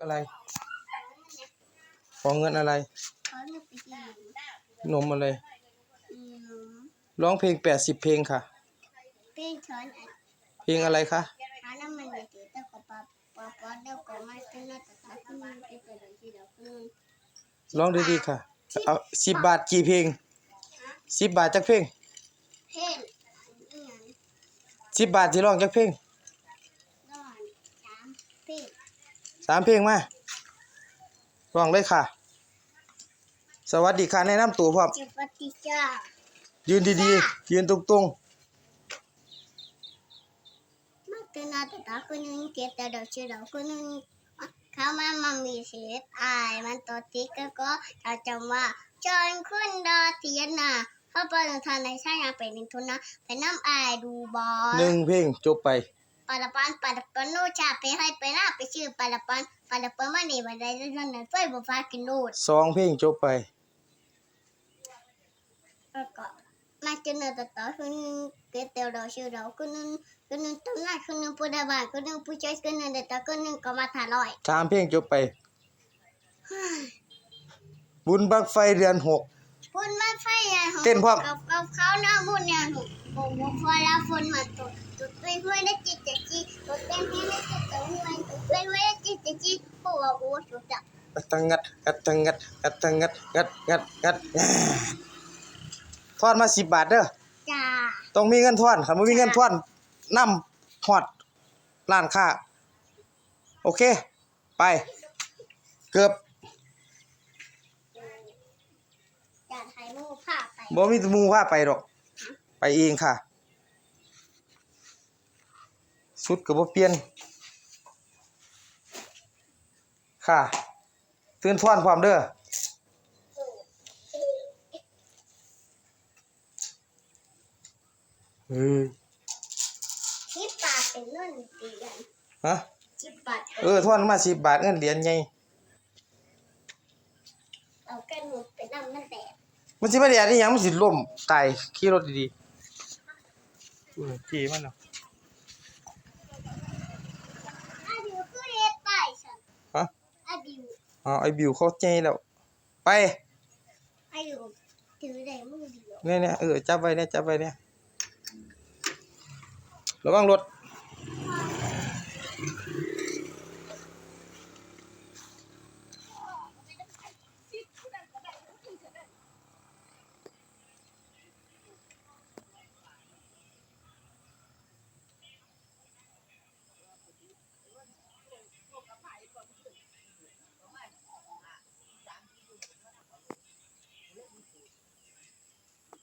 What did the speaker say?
อะไร ของเงินอะไร นมอะไร ร้องเพลงแปดสิบเพลงค่ะ เพลงอะไรคะร้องดีๆค่ะ เอาสิบบาทกี่เพลงสิบบาทจักเพลงสิบบาทที่ร้องจักเพลงสามเพลง สามเพลงมาร้องเลยค่ะ สวัสดีค่ะแนะนำตัวพร้อมจิปฏิจ้ายืนดีๆ ยืนตรงมาขึ้นหน้าตาตาขึ้นนึงเกตแต่เดี๋ยวชื่อเดี๋ยวขึ้นนึงเขามามามีเศษอายมันตัวติ๊กก็ก็เราจำว่าจอยขึ้นดอเทียนน่ะเขาเปิดทางในช่างยาเป็นหนึ่งทุนนะไปน้ำอายดูบอลๆหนึ่งเพลงจบไป ปาดปันปาดปันโนชาไปให้ไปหน้าไปชื่อปาดปันปาดปันมานี่บันไดเรื่องนั้นไฟบ่ฟ้ากินโนดสองเพลงจบไปแล้วก็มาจนเนตต่อคือนึงเกิดเตียวดอกชื่อดอกคือนึงคือนึงตำนานคือนึงผู้ใดบ้านคือนึงผู้ช่วยคือนึงเด็กต่อคือนึงก็มาถ่ายลอยสามเพลงจบไป บุญบักไฟเดือนหกฝนมาไฟอะเต้นพร้อมกับกับเขาหน้ามุ่นเนี่ยหนูบอก ว่าพอแล้วฝนมาตกตกไปห้วยได้จิตจะจีตกเต็มที่ได้จิตจะห้วยตกไปห้วยได้จิตจะจีเพราะว่าโอ้สุดจับกัดตังงัดกัดตังงัดกัดตังงัดงัดงัดงัดทอนมาสิบบาทเด้อจ้าต้องมีเงินทอนคันบ่มีเงินทอนนำฮอดร้านค้าโอเค ไป เกือบจะถ่ายรูปภาไปบ่มีหมู่พาไปดอก ไปเองค่ะสุดก็บ่เปลี่ยน ค่ะตื่นทอนพร้อมเด้อเฮ้ยชิปปาเป็นเงินเดือนฮะชิปปาเออทอนมาสิบบาทเงินเหรียญไงเอากระหนุดไปนั่งมันแตกมันสิมาเหรียญนี่ยังมันสิล่มตายขี่รถดีๆ เออจีมันเนาะอาดิวคือเฮ็ดไปฉันฮะอาดิวอ๋อไอ้บิวเข้าใจแล้ว ไปอาดิวถือได้มือเดียวเนี่ยเนี่ยเออจับไว้เนี่ยจับไว้เนี่ยระวังรถ